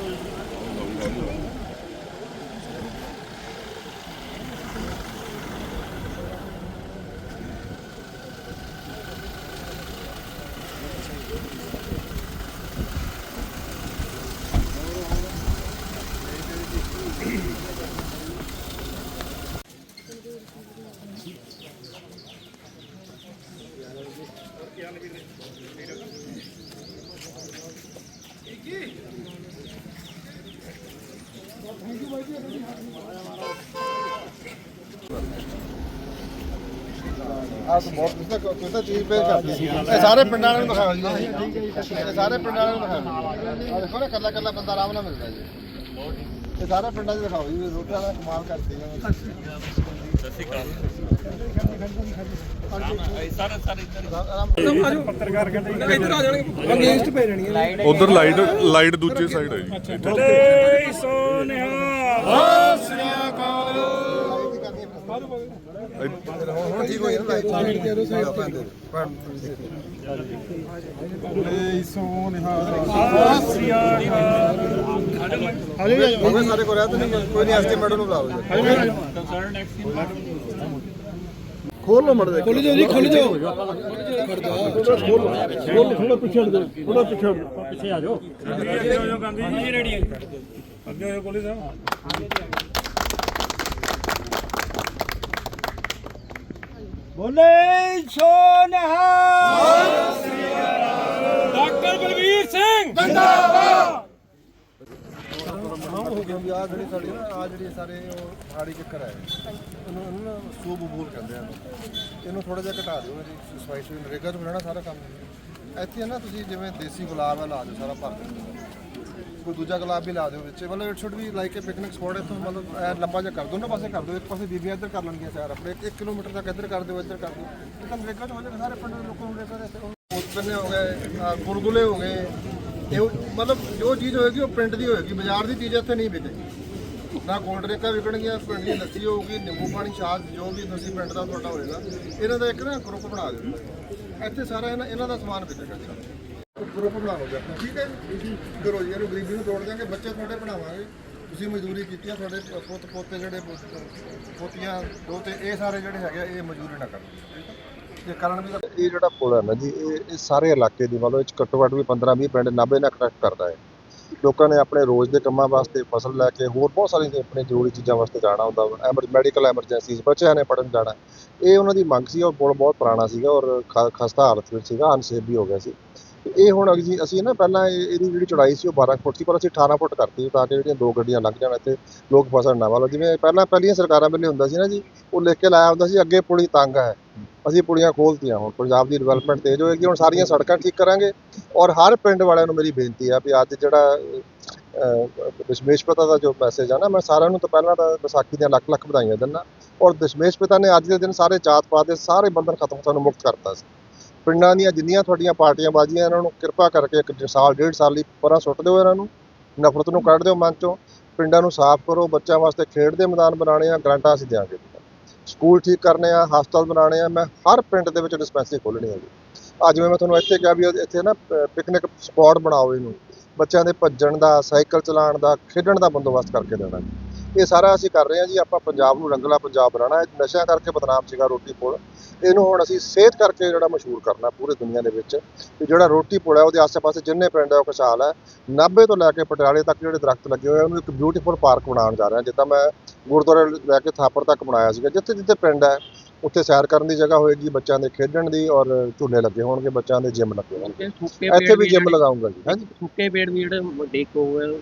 ਆ ਤਾਂ ਬਹੁਤ ਤਾਂ ਕੋਈ ਤਾਂ ਚੀਜ਼ ਪੇ ਕਰਦੀ ਸੀ। ਇਹ ਸਾਰੇ ਪਿੰਡਾਂ ਵਾਲਿਆਂ ਨੂੰ ਦਿਖਾਓ ਜੀ। ਇਹ ਸਾਰੇ ਪਿੰਡਾਂ ਵਾਲਿਆਂ ਨੂੰ ਦਿਖਾਓ ਆ ਦੇਖੋ ਨਾ ਕੱਲਾ ਕੱਲਾ ਬੰਦਾ ਆਰਾਮ ਨਾਲ ਮਿਲਦਾ ਜੀ। ਇਹ ਸਾਰੇ ਪਿੰਡਾਂ 'ਚ ਦਿਖਾਓ ਜੀ ਰੋਟੀਆਂ ਦਾ ਕਮਾਲ ਕਰਦੀ ਹੈ। ਉਧਰ ਲਾਈਟ ਲਾਈਟ ਦੂਜੀ ਸਾਈਡ ਹੈ ਜੀ। ਇੱਥੇ ਹੁਣ ਠੀਕ ਹੋਈ ਨਾ ਲਾਈਟ ਦੇ ਦੋ ਸਾਈਡ ਤੇ ਉਹ ਸਾਰੇ ਕੋ ਰਹਿ ਨਹੀਂ ਕੋਈ ਨਹੀਂ ਐਸਟੀਮੇਟ ਨੂੰ ਬੁਲਾਓ ਜੀ ਖੋਲ ਲੋ ਮੜ ਦੇ ਖੋਲ ਜੋ। ਜੀ ਖੋਲ ਜੋ ਥੋੜਾ ਪਿੱਛੇ ਹਟ ਜਾਓ ਥੋੜਾ ਪਿੱਛੇ ਹਟ ਜਾਓ ਬੋਲੇ ਸੋ ਡਾਕਟਰ ਬਲਵੀਰ ਸਿੰਘ। ਹੋ ਆ ਜਿਹੜੀ ਸਾਡੀ ਨਾ ਆ ਜਿਹੜੀ ਸਾਰੇ ਉਹ ਹਾੜੀ ਚੱਕਰ ਹੈ ਇਹਨੂੰ ਇਹਨੂੰ ਨਾ ਸੂਬ ਬੂਲ ਕਹਿੰਦੇ ਆ ਇਹਨੂੰ ਥੋੜਾ ਜਿਹਾ ਘਟਾ ਦਿਓ ਜੀ ਸਫ਼ਾਈ ਵੀ ਨਰੇਗਾ ਤੋਂ ਲੈਣਾ ਸਾਰਾ ਕੰਮ। ਇੱਥੇ ਨਾ ਤੁਸੀਂ ਜਿਵੇਂ ਦੇਸੀ ਗੁਲਾਬ ਹੈ ਲਾ ਦਿਓ ਸਾਰਾ ਭਰ ਦਿਓ। ਕੋਈ ਦੂਜਾ ਗੁਲਾਬ ਵੀ ਲਾ ਦਿਓ ਵਿੱਚ। ਮਤਲਬ it should be like a picnic spot ਇੱਥੋਂ, ਮਤਲਬ ਐ ਲੰਬਾ ਜਿਹਾ ਕਰ ਦਿਓ ਨਾ ਪਾਸੇ ਕਰ ਦਿਓ, ਇੱਕ ਪਾਸੇ ਬੀਬੀਆਂ ਇੱਧਰ ਕਰ ਲੈਣਗੀਆਂ ਸੈਰ ਆਪਣੇ 1 ਕਿਲੋਮੀਟਰ ਤੱਕ ਇੱਧਰ ਕਰ ਦਿਓ, ਇੱਧਰ ਕਰ ਦਿਓ। ਇਹ ਤਾਂ ਨਰੇਗਾ ਚ ਹੋ ਜਾਏਗਾ, ਸਾਰੇ ਪਿੰਡ ਦੇ ਲੋਕਾਂ ਨੂੰ ਨਰੇਗਾ ਦੇ ਉਤਪੰਨੇ ਹੋ ਗਏ ਆਹ ਗੁਲਗੁਲੇ ਹੋ ਗਏ, ਇਹ ਮਤਲਬ ਜੋ ਚੀਜ਼ ਹੋਏਗੀ ਉਹ ਪਿੰਡ ਦੀ ਹੋਏਗੀ, ਬਾਜ਼ਾਰ ਦੀ ਚੀਜ਼ ਇੱਥੇ ਨਹੀਂ ਵਿਕੇਗੀ ਨਾ ਕੋਲਡ ਡਰਿੰਕਾਂ ਵਿਕਣਗੀਆਂ, ਪਿੰਡ ਦੀ ਲੱਸੀ ਹੋਊਗੀ, ਨਿੰਬੂ ਪਾਣੀ, ਛਾਛ, ਜੋ ਵੀ ਤੁਸੀਂ ਪਿੰਡ ਦਾ ਤੁਹਾਡਾ ਹੋਏਗਾ, ਇਹਨਾਂ ਦਾ ਇੱਕ ਨਾ ਗਰੁੱਪ ਬਣਾ ਦਿਓ। ਇੱਥੇ ਸਾਰਾ ਇਹਨਾਂ ਇਹਨਾਂ ਦਾ ਸਮਾਨ ਵਿਕੇਗਾ ਗਰੁੱਪ ਬਣਾ ਲਓ ਜੀ ਆਪਣਾ, ਠੀਕ ਹੈ ਜੀ? ਕਰੋ ਜੀ ਗਰੀਬੀ ਨੂੰ ਤੋੜ ਦਿਆਂਗੇ ਬੱਚੇ ਤੁਹਾਡੇ ਬਣਾਵਾਂਗੇ। ਤੁਸੀਂ ਮਜ਼ਦੂਰੀ ਕੀਤੀ ਆ ਤੁਹਾਡੇ ਪੁੱਤ ਪੋਤੇ ਜਿਹੜੇ ਪੁੱਤ- ਪੋਤੀਆਂ ਦੋ ਇਹ ਸਾਰੇ ਜਿਹੜੇ ਹੈਗੇ ਆ, ਇਹ ਮਜ਼ਦੂਰੀ ਨਾ ਕਰਨ। ਠੀਕ ਹੈ ਜੇ ਕਰਨ ਵੀ ਤਾਂ ਇਹ ਜਿਹੜਾ ਪੁਲ ਹੈ ਨਾ ਜੀ ਇਹ ਇਹ ਸਾਰੇ ਇਲਾਕੇ ਦੀ ਮਤਲਬ ਇਹ ਘੱਟੋ ਘੱਟ ਵੀ 15 20 ਪਿੰਡ 90 ਨਾਲ ਕਨੈਕਟ ਕਰਦਾ ਹੈ। ਲੋਕਾਂ ਨੇ ਆਪਣੇ ਰੋਜ਼ ਦੇ ਕੰਮਾਂ ਵਾਸਤੇ ਫਸਲ ਲੈ ਕੇ ਹੋਰ ਬਹੁਤ ਸਾਰੀਆਂ ਆਪਣੇ ਜ਼ਰੂਰੀ ਚੀਜ਼ਾਂ ਵਾਸਤੇ ਜਾਣਾ ਹੁੰਦਾ ਐਮਰ ਮੈਡੀਕਲ ਐਮਰਜੈਂਸੀਜ਼ ਬੱਚਿਆਂ ਨੇ ਪੜਨ ਜਾਣਾ। ਇਹ ਉਹਨਾਂ ਦੀ ਮੰਗ ਸੀ ਔਰ ਪੁਲ ਬਹੁਤ ਪੁਰਾਣਾ ਸੀਗਾ ਔਰ ਖ- ਖਸਤਾ ਹਾਲਤ ਵਿੱਚ ਸੀਗਾ ਅਨਸੇਫ ਵੀ ਹੋ ਗਿਆ ਸੀ। ਤੇ ਇਹ ਹੁਣ ਜੀ ਅਸੀਂ ਨਾ ਪਹਿਲਾਂ ਇਹ- ਇਹਦੀ ਜਿਹੜੀ ਚੌੜਾਈ ਸੀ ਉਹ 12 ਫੁੱਟ ਸੀ ਪਰ ਅਸੀਂ 18 ਫੁੱਟ ਕਰਤੀ ਤਾਂ ਕਿ ਜਿਹੜੀਆਂ ਦੋ ਗੱਡੀਆਂ ਲੰਘ ਜਾਣ ਇੱਥੇ ਲੋਕ ਫਸਣ ਨਾ ਮਤਲਬ ਜਿਵੇਂ ਪਹਿਲਾਂ ਪਹਿਲੀਆਂ ਸਰਕਾਰਾਂ ਵੇਲੇ ਹੁੰਦਾ ਸੀ ਨਾ ਜੀ ਉਹ ਲਿਖ ਕੇ ਲਾਇਆ ਹੁੰਦਾ ਸੀ ਅੱਗੇ ਪੁਲੀ ਤੰਗ ਹੈ। ਅਸੀਂ ਪੁਲੀਆਂ ਖੋਲਤੀਆਂ ਹੁਣ ਪੰਜਾਬ ਦੀ ਡਿਵੈਲਪਮੈਂਟ ਤੇਜ਼ ਹੋਏਗੀ ਹੁਣ ਸਾਰੀਆਂ ਸੜਕਾਂ ਠੀਕ ਕਰਾਂਗੇ। ਔਰ ਹਰ ਪਿੰਡ ਵਾਲਿਆਂ ਨੂੰ ਮੇਰੀ ਬੇਨਤੀ ਆ ਵੀ ਅੱਜ ਜਿਹੜਾ ਅਹ, ਦਸ਼ਮੇਸ਼ ਪਿਤਾ ਦਾ ਜੋ ਮੈਸੇਜ ਆ ਨਾ ਮੈਂ ਸਾਰਿਆਂ ਨੂੰ ਤਾਂ ਪਹਿਲਾਂ ਤਾਂ ਵਿਸਾਖੀ ਦੀਆਂ ਲੱਖ ਲੱਖ ਵਧਾਈਆਂ ਦਿੰਦਾ। ਔਰ ਦਸ਼ਮੇਸ਼ ਪਿਤਾ ਨੇ ਅੱਜ ਦੇ ਦਿਨ ਸਾਰੇ ਜਾਤ ਪਾਤ ਦੇ ਸਾਰੇ ਬੰਧਨ ਖਤਮ ਸਾਨੂੰ ਮੁਕਤ ਕਰਤਾ ਸੀ। ਪਿੰਡਾਂ ਦੀਆਂ ਜਿੰਨੀਆਂ ਤੁਹਾਡੀਆਂ ਪਾਰਟੀਆਂ ਬਾਜ਼ੀਆਂ ਇਹਨਾਂ ਨੂੰ ਕਿਰਪਾ ਕਰਕੇ ਇੱਕ ਸਾਲ, ਡੇਢ ਸਾਲ ਲਈ ਪਰਾਂ ਸੁੱਟ ਦਿਓ ਇਹਨਾਂ ਨੂੰ, ਨਫ਼ਰਤ ਨੂੰ ਕੱਢ ਦਿਓ ਮਨ ਚੋਂ, ਪਿੰਡਾਂ ਨੂੰ ਸਾਫ਼ ਕਰੋ, ਬੱਚਿਆਂ ਵਾਸਤੇ ਖੇਡ ਦੇ ਮੈਦਾਨ ਬਣਾਉਣੇ ਆ, ਗਰਾਂਟਾਂ ਅਸੀਂ ਦਿਆਂਗੇ। ਸਕੂਲ ਠੀਕ ਕਰਨੇ ਆ, ਹਸਪਤਾਲ ਬਣਾਉਣੇ ਆ, ਮੈਂ ਹਰ ਪਿੰਡ ਦੇ ਵਿੱਚ ਡਿਸਪੈਂਸਰੀ ਖੋਲ੍ਹਣੀ ਹੈ ਜੀ ਅੱਜ ਜਿਵੇਂ ਮੈਂ ਤੁਹਾਨੂੰ ਇੱਥੇ ਕਿਹਾ ਵੀ ਇੱਥੇ ਨਾ ਪਿਕਨਿਕ ਸਪੌਟ ਬਣਾਓ ਇਹਨੂੰ, ਬੱਚਿਆਂ ਦੇ ਭੱਜਣ ਦਾ, ਸਾਈਕਲ ਚਲਾਉਣ ਦਾ, ਖੇਡਣ ਦਾ ਬੰਦੋਬਸਤ ਕਰਕੇ ਦੇਣਾ। ਇਹ ਸਾਰਾ ਅਸੀਂ ਕਰ ਰਹੇ ਹਾਂ ਜੀ, ਆਪਾਂ ਪੰਜਾਬ ਨੂੰ ਰੰਗਲਾ ਪੰਜਾਬ ਬਣਾਉਣਾ ਇਹ ਨਸ਼ਿਆਂ ਕਰਕੇ ਬਦਨਾਮ ਸੀਗਾ ਰੋਟੀ ਕੋਲ। ਇਹਨੂੰ ਹੁਣ ਅਸੀਂ ਸਿਹਤ ਕਰਕੇ ਜਿਹੜਾ ਮਸ਼ਹੂਰ ਕਰਨਾ ਪੂਰੇ ਦੁਨੀਆ ਦੇ ਵਿੱਚ ਤੇ ਜਿਹੜਾ ਰੋਟੀ ਪੁਲ ਹੈ ਉਹਦੇ ਆਸ-ਪਾਸੇ ਜਿੰਨੇ ਪਿੰਡ ਹੈ ਉਹ ਖੁਸ਼ਹਾਲ ਹੈ। 90 ਤੋਂ ਲੈ ਕੇ ਪਟਿਆਲੇ ਤੱਕ ਜਿਹੜੇ ਦਰਖਤ ਲੱਗੇ ਹੋਏ ਉਹਨੂੰ ਇੱਕ ਬਿਊਟੀਫੁਲ ਪਾਰਕ ਬਣਾਉਣ ਜਾ ਰਹੇ। ਹਾਂ ਜਿੱਦਾਂ ਮੈਂ ਗੁਰਦੁਆਰੇ ਲੈ ਕੇ ਥਾਪਰ ਤੱਕ ਬਣਾਇਆ ਸੀਗਾ। ਜਿੱਥੇ ਜਿੱਥੇ ਪਿੰਡ ਹੈ ਉੱਥੇ ਸੈਰ ਕਰਨ ਦੀ ਜਗ੍ਹਾ ਹੋਏਗੀ ਬੱਚਿਆਂ ਦੇ ਖੇਡਣ ਦੀ ਔਰ ਝੂਲੇ ਲੱਗੇ ਹੋਣਗੇ ਬੱਚਿਆਂ ਦੇ ਜਿਮ ਲੱਗੇ ਹੋਣਗੇ। ਇੱਥੇ ਵੀ ਜਿਮ ਲਗਾਉਂਗਾ ਜੀ। ਹਾਂਜੀ। ਸੁੱਕੇ ਪੇੜ ਵੀ ਜਿਹੜੇ ਵੱਡੇ ਕੋਲ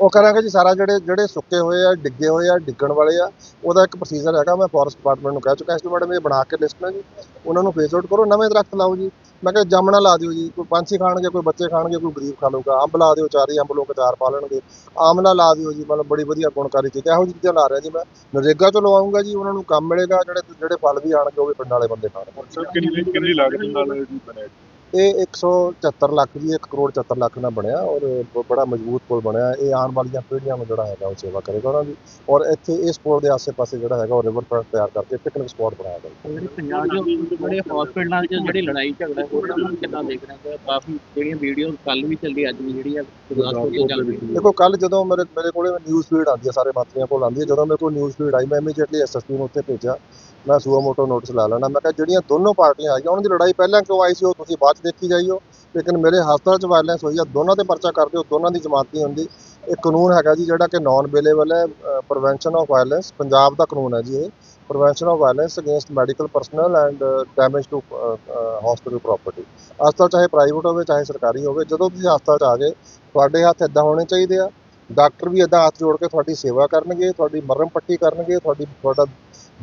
ਉਹ ਕਰਾਂਗੇ ਜੀ, ਸਾਰਾ ਜਿਹੜੇ ਜਿਹੜੇ ਸੁੱਕੇ ਹੋਏ ਆ, ਡਿੱਗੇ ਹੋਏ ਆ, ਡਿੱਗਣ ਵਾਲੇ ਆ, ਉਹਦਾ ਇੱਕ ਪ੍ਰੋਸੀਜਰ ਹੈਗਾ, ਮੈਂ ਫੋਰੈਸਟ ਡਿਪਾਰਟਮੈਂਟ ਨੂੰ ਕਹਿ ਚੁੱਕਾ, ਇਸ ਮੈਡਮ ਇਹ ਬਣਾ ਕੇ ਲਿਸਟ ਨਾ ਜੀ, ਉਹਨਾਂ ਨੂੰ ਫੇਸ ਆਊਟ ਕਰੋ, ਨਵੇਂ ਦਰਖਤ ਲਾਓ ਜੀ। ਮੈਂ ਕਿਹਾ ਜਾਮਣਾ ਲਾ ਦਿਓ ਜੀ, ਕੋਈ ਪੰਛੀ ਖਾਣਗੇ, ਕੋਈ ਬੱਚੇ ਖਾਣਗੇ, ਕੋਈ ਗਰੀਬ ਖਾ ਲਊਗਾ, ਅੰਬ ਲਾ ਦਿਓ, ਚਾਰੀ ਅੰਬ ਲੋਕ ਅਚਾਰ ਪਾ ਲੈਣਗੇ ਆਮਲਾ ਲਾ ਦਿਓ ਜੀ, ਮਤਲਬ ਬੜੀ ਵਧੀਆ ਗੁਣਕਾਰੀ ਚੀਜ਼, ਇਹੋ ਜਿਹੀ ਚੀਜ਼ਾਂ ਲਾ ਰਿਹਾ ਜੀ ਮੈਂ। ਨਰੇਗਾ ਤੋਂ ਲਵਾਉਂਗਾ ਜੀ, ਉਹਨਾਂ ਨੂੰ ਕੰਮ ਮਿਲੇਗਾ, ਜਿਹੜੇ ਜਿਹੜੇ ਫਲ ਵੀ ਆਣਗੇ, ਉਹ ਵੀ ਪਿੰਡ ਵਾਲੇ ਬੰਦੇ ਖਾਣਗੇ। ਕਿੰਨੀ ਕਿੰਨੀ ਲਾਗਤ ਨਾਲ ਬਣਿਆ ਇਹ 174 ਲੱਖ ਜੀ 1 ਕਰੋੜ 74 ਲੱਖ ਨਾਲ ਬਣਿਆ ਔਰ ਬ- ਬੜਾ ਮਜ਼ਬੂਤ ਪੁਲ ਬਣਿਆ। ਇਹ ਆਉਣ ਵਾਲੀਆਂ ਪੀੜ੍ਹੀਆਂ ਨੂੰ ਜਿਹੜਾ ਹੈਗਾ ਉਹ ਸੇਵਾ ਕਰੇਗਾ ਉਹਨਾਂ ਦੀ। ਔਰ ਇੱਥੇ ਇਸ ਪੁਲ ਦੇ ਆਸ-ਪਾਸੇ ਜਿਹੜਾ ਹੈਗਾ ਉਹ ਰਿਵਰ ਫਰੰਟ ਤਿਆਰ ਕਰਕੇ ਪਿਕਨਿਕ ਸਪੌਟ ਬਣਾਇਆ ਗਿਆ। ਜਿਹੜੇ ਪੰਜਾਬ ਜੋ ਜਿਹੜੇ ਹਸਪੀਟਲਾਂ 'ਚ ਜਿਹੜੀ ਲੜਾਈ ਝਗੜਾ ਹੋ ਰਿਹਾ ਉਹਨਾਂ ਨੂੰ ਕਿੱਦਾਂ ਦੇਖ ਰਹੇ ਹੋ? ਕਾਫੀ ਜਿਹੜੀਆਂ ਵੀਡੀਓ ਕੱਲ ਵੀ ਚੱਲੀ ਅੱਜ ਵੀ ਜਿਹੜੀ ਆ ਗੁਰਦਾਸਪੁਰ ਤੋਂ ਚੱਲ ਰਹੀ ਦੇਖੋ ਕੱਲ ਜਦੋਂ ਮੇਰੇ ਮੇਰੇ ਕੋਲੇ ਨਿਊਜ਼ ਫੀਡ ਆਉਂਦੀ ਹੈ ਸਾਰੇ ਮਾਤਰੀਆਂ ਕੋਲ ਆਉਂਦੀ ਹੈ ਜਦੋਂ ਮੇਰੇ ਕੋਲ ਨਿਊਜ਼ ਫੀਡ ਆਈ ਮੈਂ ਇਮੀਡੀਏਟਲੀ ਐਸਐਸਪੀ ਨੂੰ ਉੱਥੇ ਭੇਜਿਆ। ਮੈਂ ਸੂਆ ਮੋਟੋ ਨੋਟਿਸ ਲਾ ਲੈਣਾ ਮੈਂ ਕਿਹਾ ਜਿਹੜੀਆਂ ਦੋਨੋਂ ਪਾਰਟੀਆਂ ਆਈਆਂ, ਉਹਨਾਂ ਦੀ ਲੜਾਈ ਪਹਿਲਾਂ ਕਿਉਂ ਆਈ ਸੀ, ਉਹ ਤੁਸੀਂ ਬਾਅਦ ਚ ਦੇਖੀ ਜਾਈਓ। ਲੇਕਿਨ ਮੇਰੇ ਹਸਪਤਾਲ ਚ ਵਾਇਲੈਂਸ ਹੋਈ ਆ, ਦੋਨਾਂ ਤੇ ਪਰਚਾ ਕਰ ਦਿਓ ਦੋਨਾਂ ਦੀ ਜ਼ਮਾਨਤ ਨਹੀਂ ਹੁੰਦੀ। ਇਹ ਕਾਨੂੰਨ ਹੈਗਾ ਜੀ, ਜਿਹੜਾ ਕਿ ਨਾਨ ਅਵੇਲੇਬਲ ਹੈ ਪ੍ਰੀਵੈਂਸ਼ਨ ਆਫ ਵਾਇਲੈਂਸ ਪੰਜਾਬ ਦਾ ਕਾਨੂੰਨ ਹੈ ਜੀ ਇਹ। Prevention of violence against medical personnel and damage to hospital property ਹਸਪਤਾਲ ਚਾਹੇ ਪ੍ਰਾਈਵੇਟ ਹੋਵੇ, ਚਾਹੇ ਸਰਕਾਰੀ ਹੋਵੇ, ਜਦੋਂ ਤੁਸੀਂ ਹਸਪਤਾਲ 'ਚ ਆ ਗਏ, ਤੁਹਾਡੇ ਹੱਥ ਇਦਾਂ ਹੋਣੇ ਚਾਹੀਦੇ ਆ। ਡਾਕਟਰ ਵੀ ਇਦਾਂ ਹੱਥ ਜੋੜ ਕੇ ਤੁਹਾਡੀ ਸੇਵਾ ਕਰਨਗੇ, ਤੁਹਾਡੀ ਮਰਮ ਪੱਟੀ ਕਰਨਗੇ, ਤੁਹਾਡੀ, ਤੁਹਾਡਾ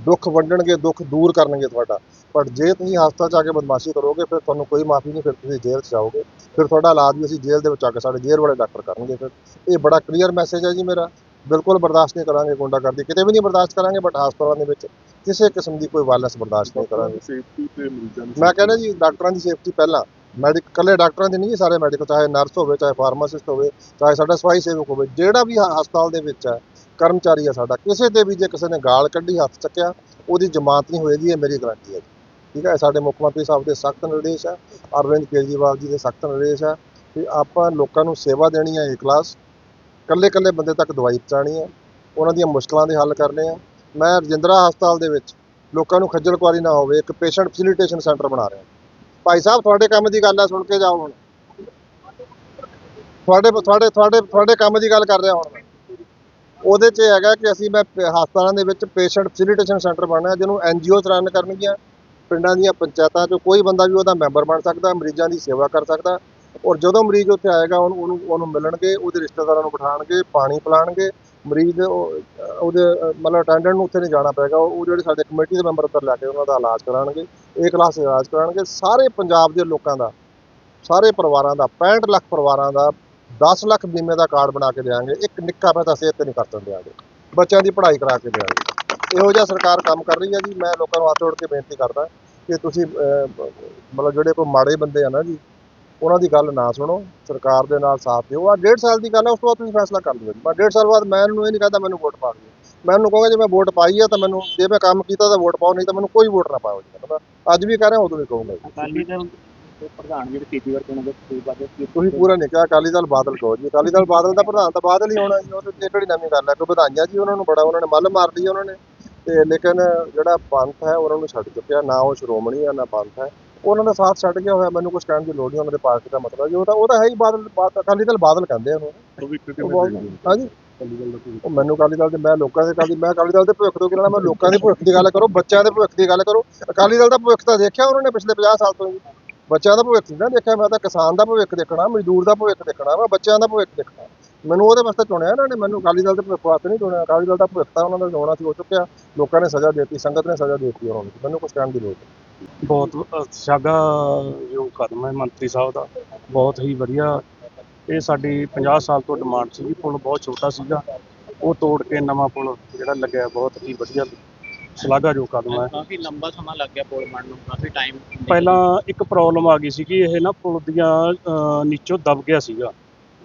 ਦੁੱਖ ਵੰਡਣਗੇ ਦੁੱਖ ਦੂਰ ਕਰਨਗੇ ਤੁਹਾਡਾ। ਪਰ ਜੇ ਤੁਸੀਂ ਹਸਪਤਾਲ 'ਚ ਆ ਕੇ ਬਦਮਾਸ਼ੀ ਕਰੋਗੇ ਫਿਰ ਤੁਹਾਨੂੰ ਕੋਈ ਮਾਫੀ ਨਹੀਂ ਫਿਰ ਤੁਸੀਂ ਜੇਲ੍ਹ 'ਚ ਜਾਓਗੇ। ਫਿਰ ਤੁਹਾਡਾ ਇਲਾਜ ਵੀ ਅਸੀਂ ਜੇਲ੍ਹ ਦੇ ਵਿੱਚ ਆ ਕੇ ਸਾਡੇ ਜੇਲ੍ਹ ਵਾਲੇ ਡਾਕਟਰ ਕਰਨਗੇ ਫਿਰ। ਇਹ ਬੜਾ ਕਲੀਅਰ ਮੈਸੇਜ ਹੈ ਜੀ ਮੇਰਾ। ਬਿਲਕੁਲ ਬਰਦਾਸ਼ਤ ਨਹੀਂ ਕਰਾਂਗੇ ਗੁੰਡਾਗਰਦੀ। ਕਿਤੇ ਵੀ ਨਹੀਂ ਬਰਦਾਸ਼ਤ ਕਰਾਂਗੇ ਬਟ ਹਸਪਤਾਲਾਂ ਦੇ ਵਿੱਚ ਕਿਸੇ ਕਿਸਮ ਦੀ ਕੋਈ ਵਾਇਲੈਂਸ ਬਰਦਾਸ਼ਤ ਨਹੀਂ ਕਰਾਂਗੇ। ਸੇਫਟੀ ਤੇ ਮਰੀਜ਼ਾਂ ਦੀ ਮੈਂ ਕਹਿੰਦਾ ਜੀ ਡਾਕਟਰਾਂ ਦੀ ਸੇਫਟੀ ਪਹਿਲਾਂ। ਮੈਡੀਕ ਕੱਲੇ ਡਾਕਟਰਾਂ ਦੀ ਨਹੀਂ ਸਾਰੇ ਮੈਡੀਕਲ ਚਾਹੇ ਨਰਸ ਹੋਵੇ ਚਾਹੇ ਫਾਰਮਾਸਿਸਟ ਹੋਵੇ ਚਾਹੇ ਸਾਡਾ ਸਫ਼ਾਈ ਸੇਵਕ ਹੋਵੇ ਜਿਹੜਾ ਵੀ ਹਸਪਤਾਲ ਦੇ ਵਿੱਚ ਹੈ ਕਰਮਚਾਰੀ ਆ ਸਾਡਾ, ਕਿਸੇ ਤੇ ਵੀ ਜੇ ਕਿਸੇ ਨੇ ਗਾਲ ਕੱਢੀ, ਹੱਥ ਚੱਕਿਆ, ਉਹਦੀ ਜ਼ਮਾਨਤ ਨਹੀਂ ਹੋਏਗੀ, ਇਹ ਮੇਰੀ ਗਾਰੰਟੀ ਹੈ ਜੀ। ਠੀਕ ਹੈ ਸਾਡੇ ਮੁੱਖ ਮੰਤਰੀ ਸਾਹਿਬ ਦੇ ਸਖਤ ਨਿਰਦੇਸ਼ ਹੈ, ਅਰਵਿੰਦ ਕੇਜਰੀਵਾਲ ਜੀ ਦੇ ਸਖਤ ਨਿਰਦੇਸ਼ ਹੈ ਕਿ ਆਪਾਂ ਲੋਕਾਂ ਨੂੰ ਸੇਵਾ ਦੇਣੀ ਹੈ ਏ ਕਲਾਸ ਕੱਲੇ ਕੱਲੇ ਬੰਦੇ ਤੱਕ ਦਵਾਈ ਪਹੁੰਚਾਉਣੀ ਹੈ, ਉਹਨਾਂ ਦੀਆਂ ਮੁਸ਼ਕਲਾਂ ਦੇ ਹੱਲ ਕਰਨੇ ਆ। ਮੈਂ ਰਜਿੰਦਰਾ ਹਸਪਤਾਲ ਦੇ ਵਿੱਚ ਲੋਕਾਂ ਨੂੰ ਖੱਜਲ ਖੁਆਰੀ ਨਾ ਹੋਵੇ, ਇੱਕ ਪੇਸ਼ੈਂਟ ਫੈਸਿਲਿਟੇਸ਼ਨ ਸੈਂਟਰ ਬਣਾ ਰਿਹਾ। ਭਾਈ ਸਾਹਿਬ, ਤੁਹਾਡੇ ਕੰਮ ਦੀ ਗੱਲ ਹੈ, ਸੁਣ ਕੇ ਜਾਓ ਹੁਣ। ਤੁਹਾਡੇ ਤੁਹਾਡੇ ਤੁਹਾਡੇ ਤੁਹਾਡੇ ਕੰਮ ਦੀ ਗੱਲ ਕਰ ਰਿਹਾ ਹੁਣ ਉਹਦੇ 'ਚ ਇਹ ਹੈਗਾ ਕਿ ਅਸੀਂ ਮੈਂ ਪ- ਹਸਪਤਾਲਾਂ ਦੇ ਵਿੱਚ ਪੇਸ਼ੈਂਟ ਫੈਸਿਲਿਟੇਸ਼ਨ ਸੈਂਟਰ ਬਣਨਾ ਜਿਹਨੂੰ ਐਨਜੀਓਜ਼ ਰਨ ਕਰਨਗੀਆਂ। ਪਿੰਡਾਂ ਦੀਆਂ ਪੰਚਾਇਤਾਂ 'ਚੋਂ ਕੋਈ ਬੰਦਾ ਵੀ ਉਹਦਾ ਮੈਂਬਰ ਬਣ ਸਕਦਾ ਮਰੀਜ਼ਾਂ ਦੀ ਸੇਵਾ ਕਰ ਸਕਦਾ। ਔਰ ਜਦੋਂ ਮਰੀਜ਼ ਉੱਥੇ ਆਏਗਾ ਉਹਨੂੰ ਉਹਨੂੰ ਉਹਨੂੰ ਮਿਲਣਗੇ ਉਹਦੇ ਰਿਸ਼ਤੇਦਾਰਾਂ ਨੂੰ ਬਿਠਾਣਗੇ ਪਾਣੀ ਪਿਲਾਣਗੇ ਮਰੀਜ਼ ਦੇ ਉਹ- ਉਹਦੇ ਅ, ਮਤਲਬ ਅਟੈਂਡੈਂਟ ਨੂੰ ਉੱਥੇ ਨਹੀਂ ਜਾਣਾ ਪਏਗਾ। ਉਹ ਉਹ ਜਿਹੜੇ ਸਾਡੇ ਕਮੇਟੀ ਦੇ ਮੈਂਬਰ ਉੱਧਰ ਲੈ ਕੇ ਉਹਨਾਂ ਦਾ ਇਲਾਜ ਕਰਾਉਣਗੇ ਇੱਕ ਕਲਾਸ ਇਲਾਜ ਕਰਾਉਣਗੇ। ਸਾਰੇ ਪੰਜਾਬ ਦੇ ਲੋਕਾਂ ਦਾ ਸਾਰੇ ਪਰਿਵਾਰਾਂ ਦਾ 65 ਲੱਖ ਪਰਿਵਾਰਾਂ ਦਾ 10 ਲੱਖ ਬੀਮੇ ਦਾ ਕਾਰਡ ਬਣਾ ਕੇ ਦੇਵਾਂਗੇ ਇੱਕ ਨਿੱਕਾ ਪੈਸਾ ਸਿਹਤ ਤੇ ਨਹੀਂ ਖਰਚਣ ਦਿਆਂਗੇ ਬੱਚਿਆਂ ਦੀ ਪੜ੍ਹਾਈ ਕਰਾ ਕੇ ਦੇਵਾਂਗੇ ਇਹੋ ਜਿਹਾ ਸਰਕਾਰ ਕੰਮ ਕਰ ਰਹੀ ਹੈ ਜੀ, ਮੈਂ ਲੋਕਾਂ ਨੂੰ ਹੱਥ ਜੋੜ ਕੇ ਬੇਨਤੀ ਕਰਦਾ ਕਿ ਤੁਸੀਂ ਮਤਲਬ ਜਿਹੜੇ ਕੋਈ ਮਾੜੇ ਬੰਦੇ ਆ ਨਾ ਜੀ, ਉਹਨਾਂ ਦੀ ਗੱਲ ਨਾ ਸੁਣੋ, ਸਰਕਾਰ ਦੇ ਨਾਲ ਸਾਥ ਦਿਓ। ਆ ਡੇਢ ਸਾਲ ਦੀ ਗੱਲ ਹੈ, ਉਸ ਤੋਂ ਬਾਅਦ ਤੁਸੀਂ ਫੈਸਲਾ ਕਰ ਲਿਓ ਮੈਂ ਡੇਢ ਸਾਲ ਬਾਅਦ ਮੈਂ ਇਹਨੂੰ ਇਹ ਨਹੀਂ ਕਹਦਾ ਮੈਨੂੰ ਵੋਟ ਪਾ ਦਿਓ। ਮੈਂ ਉਹਨੂੰ ਕਹਾਂਗਾ, ਜੇ ਮੈਂ ਵੋਟ ਪਾਈ ਆ ਤਾਂ ਮੈਨੂੰ, ਜੇ ਮੈਂ ਕੰਮ ਕੀਤਾ ਤਾਂ ਵੋਟ ਪਾਓ, ਨਹੀਂ ਤਾਂ ਮੈਨੂੰ ਕੋਈ ਵੋਟ ਨਾ ਪਾਓ ਜੀ। ਅੱਜ ਵੀ ਕਹਿ ਰਿਹਾ, ਉਦੋਂ ਵੀ ਕਹੂੰਗਾ ਜੀ। ਅਕਾਲੀ ਦਲ ਦੇ ਪ੍ਰਧਾਨ ਜਿਹੜੇ ਤੀਜੀ ਵਾਰ ਚੁਣੇ ਗਏ ਤੁਸੀਂ ਪੂਰਾ ਨਹੀਂ ਕਿਹਾ ਅਕਾਲੀ ਦਲ ਬਾਦਲ ਕਹੋ ਜੀ। ਅਕਾਲੀ ਦਲ ਬਾਦਲ ਦਾ ਪ੍ਰਧਾਨ ਤਾਂ ਬਾਦਲ ਹੀ ਹੋਣਾ ਜੀ ਉਹ ਤੇ ਇਹ ਕਿਹੜੀ ਨਵੀਂ ਗੱਲ ਹੈ ਕੋਈ ਵਧਾਈਆਂ ਜੀ ਉਹਨਾਂ ਨੂੰ ਬੜਾ ਉਹਨਾਂ ਨੇ ਮੱਲ ਮਾਰ ਲਈ ਉਹਨਾਂ ਨੇ। ਤੇ ਲੇਕਿਨ ਜਿਹੜਾ ਪੰਥ ਹੈ ਉਹਨਾਂ ਨੂੰ ਛੱਡ ਚੁੱਕਿਆ ਨਾ ਉਹ ਸ਼੍ਰੋਮਣੀ ਹੈ ਨਾ ਪੰਥ ਹੈ। ਉਹਨਾਂ ਦਾ ਸਾਥ ਛੱਡ ਗਿਆ ਹੋਇਆ ਮੈਨੂੰ ਕੁਝ ਕਹਿਣ ਦੀ ਲੋੜ ਨਹੀਂ ਉਹਨਾਂ ਦੇ ਪਾਰਟੀ ਦਾ ਮਤਲਬ ਜੀ। ਉਹ ਤਾਂ ਉਹ ਤਾਂ ਹੈ ਹੀ ਬਾਦਲ ਬਾਦ- ਅਕਾਲੀ ਦਲ ਬਾਦਲ ਕਹਿੰਦੇ ਆ ਉਹਨੂੰ? ਹਾਂਜੀ। ਉਹ ਮੈਨੂੰ ਅਕਾਲੀ ਦਲ ਦੇ ਮੈਂ ਲੋਕਾਂ ਦੇ ਮੈਂ ਅਕਾਲੀ ਦਲ ਦੇ ਭਵਿੱਖ ਤੋਂ ਕੀ ਲੈਣਾ ਮੈਂ ਲੋਕਾਂ ਦੇ ਭਵਿੱਖ ਦੀ ਗੱਲ ਕਰੋ ਬੱਚਿਆਂ ਦੇ ਭਵਿੱਖ ਦੀ ਗੱਲ ਕਰੋ। ਅਕਾਲੀ ਦਲ ਦਾ ਭਵਿੱਖ ਤਾਂ ਦੇਖਿਆ ਉਹਨਾਂ ਨੇ ਪਿਛਲੇ 50 ਸਾਲ ਤੋਂ ਜੀ। ਬੱਚਿਆਂ ਦਾ ਭਵਿੱਖ ਨਹੀਂ ਨਾ ਦੇਖਿਆ ਮੈਂ ਤਾਂ ਕਿਸਾਨ ਦਾ ਭਵਿੱਖ ਦੇਖਣਾ ਮਜ਼ਦੂਰ ਦਾ ਭਵਿੱਖ ਦੇਖਣਾ ਵਾ ਬੱਚਿਆਂ ਦਾ ਭਵਿੱਖ ਦੇਖਣਾ। ਮੈਨੂੰ ਉਹਦੇ ਵਾਸਤੇ ਚੁਣਿਆ ਇਹਨਾਂ ਨੇ ਮੈਨੂੰ ਅਕਾਲੀ ਦਲ ਦੇ ਭਵਿੱਖ ਵਾਸਤੇ ਨਹੀਂ ਚੁਣਿਆ। ਅਕਾਲੀ ਦਲ ਦਾ ਭਵਿੱਖ ਤਾਂ ਉਹਨਾਂ ਦਾ ਹੋਣਾ ਸੀ ਹੋ ਚੁੱਕਿਆ। ਲੋਕਾਂ ਨੇ ਸਜ਼ਾ ਦਿੱਤੀ ਸੰਗਤ ਨੇ ਸਜ਼ਾ ਦਿੱਤੀ ਉਹਨਾਂ ਨੂੰ। ਮੈਨੂੰ ਕੁਝ ਕਹਿਣ ਦੀ ਲੋੜ ਬਹੁਤ ਅ, ਸ਼ਾਗਾ ਜੋ ਕਦਮ ਹੈ ਮੰਤਰੀ ਸਾਹਿਬ ਦਾ। ਬਹੁਤ ਹੀ ਵਧੀਆ। ਇਹ ਸਾਡੀ 50 ਸਾਲ ਤੋਂ ਡਿਮਾਂਡ ਸੀ ਪੁਲ ਬਹੁਤ ਛੋਟਾ ਸੀਗਾ। ਉਹ ਤੋੜ ਕੇ ਨਵਾਂ ਪੁਲ ਜਿਹੜਾ ਲੱਗਿਆ ਬਹੁਤ ਹੀ ਵਧੀਆ। ਸ਼ਲਾਘਾ ਜੋ ਕਦਮ ਹੈ ਕਾਫੀ ਲੰਬਾ ਸਮਾਂ ਲੱਗ ਗਿਆ ਪੁਲ ਬਣਨ ਨੂੰ ਕਾਫੀ ਟਾਈਮ ਪਹਿਲਾਂ ਇੱਕ ਪ੍ਰੋਬਲਮ ਆ ਗਈ ਸੀ ਕਿ ਇਹ ਨਾ ਪੁਲ ਦੀਆਂ ਅ, ਨੀਚੋਂ ਦਬ ਗਿਆ ਸੀਗਾ।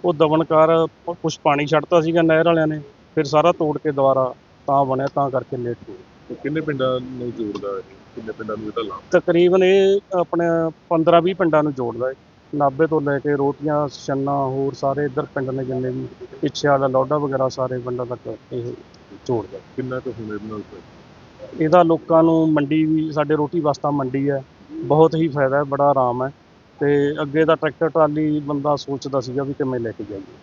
ਉਹ ਦਬਣ ਕਾਰ ਕੁਝ ਪਾਣੀ ਛੱਡਤਾ ਸੀਗਾ ਨਹਿਰ ਵਾਲਿਆਂ ਨੇ ਫਿਰ ਸਾਰਾ ਤੋੜ ਕੇ ਦੁਬਾਰਾ ਤਾਂ ਬਣਿਆ ਤਾਂ ਕਰਕੇ ਲੇਟ ਹੋ ਤੇ ਕਿੰਨੇ ਪਿੰਡਾਂ ਨੂੰ ਜੋੜਦਾ ਹੈ ਕਿੰਨੇ ਪਿੰਡਾਂ ਨੂੰ ਇਹਦਾ ਲਾਭ ਤਕਰੀਬਨ ਇਹ ਆਪਣੇ 15-20 ਪਿੰਡਾਂ ਨੂੰ ਜੋੜਦਾ ਹੈ ਨਾਭੇ ਤੋਂ ਲੈ ਕੇ ਰੋਟੀਆਂ ਛੰਨਾ ਹੋਰ ਸਾਰੇ ਇੱਧਰ ਪਿੰਡ ਨੇ ਜਿੰਨੇ ਵੀ ਪਿੱਛੇ ਵਾਲਾ ਲੋਡਾ ਵਗੈਰਾ ਸਾਰੇ ਪਿੰਡਾਂ ਤੱਕ ਇਹ ਜੋੜਦਾ। ਕਿੰਨਾ ਕੁ ਹੁਣ ਇਹਦੇ ਨਾਲ ਫਾਇਦਾ? ਇਹਦਾ ਲੋਕਾਂ ਨੂੰ ਮੰਡੀ ਵੀ, ਸਾਡੇ ਰੋਟੀ ਵਾਸਤਾ ਮੰਡੀ ਹੈ, ਬਹੁਤ ਹੀ ਫਾਇਦਾ ਹੈ, ਬੜਾ ਆਰਾਮ ਹੈ। ਤੇ ਅੱਗੇ ਦਾ ਟਰੈਕਟਰ, ਟਰਾਲੀ ਬੰਦਾ ਸੋਚਦਾ ਸੀਗਾ ਵੀ ਕਿਵੇਂ ਲੈ ਕੇ ਜਾਈਏ।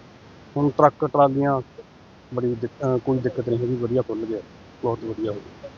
ਹੁਣ ਟਰੱਕ, ਟਰਾਲੀਆਂ ਬੜੀ ਦਿੱਕ- ਅਹ ਕੋਈ ਦਿੱਕਤ ਨਹੀਂ ਹੈਗੀ, ਵਧੀਆ ਖੁੱਲ ਗਿਆ, ਬਹੁਤ ਵਧੀਆ ਹੋ ਗਿਆ।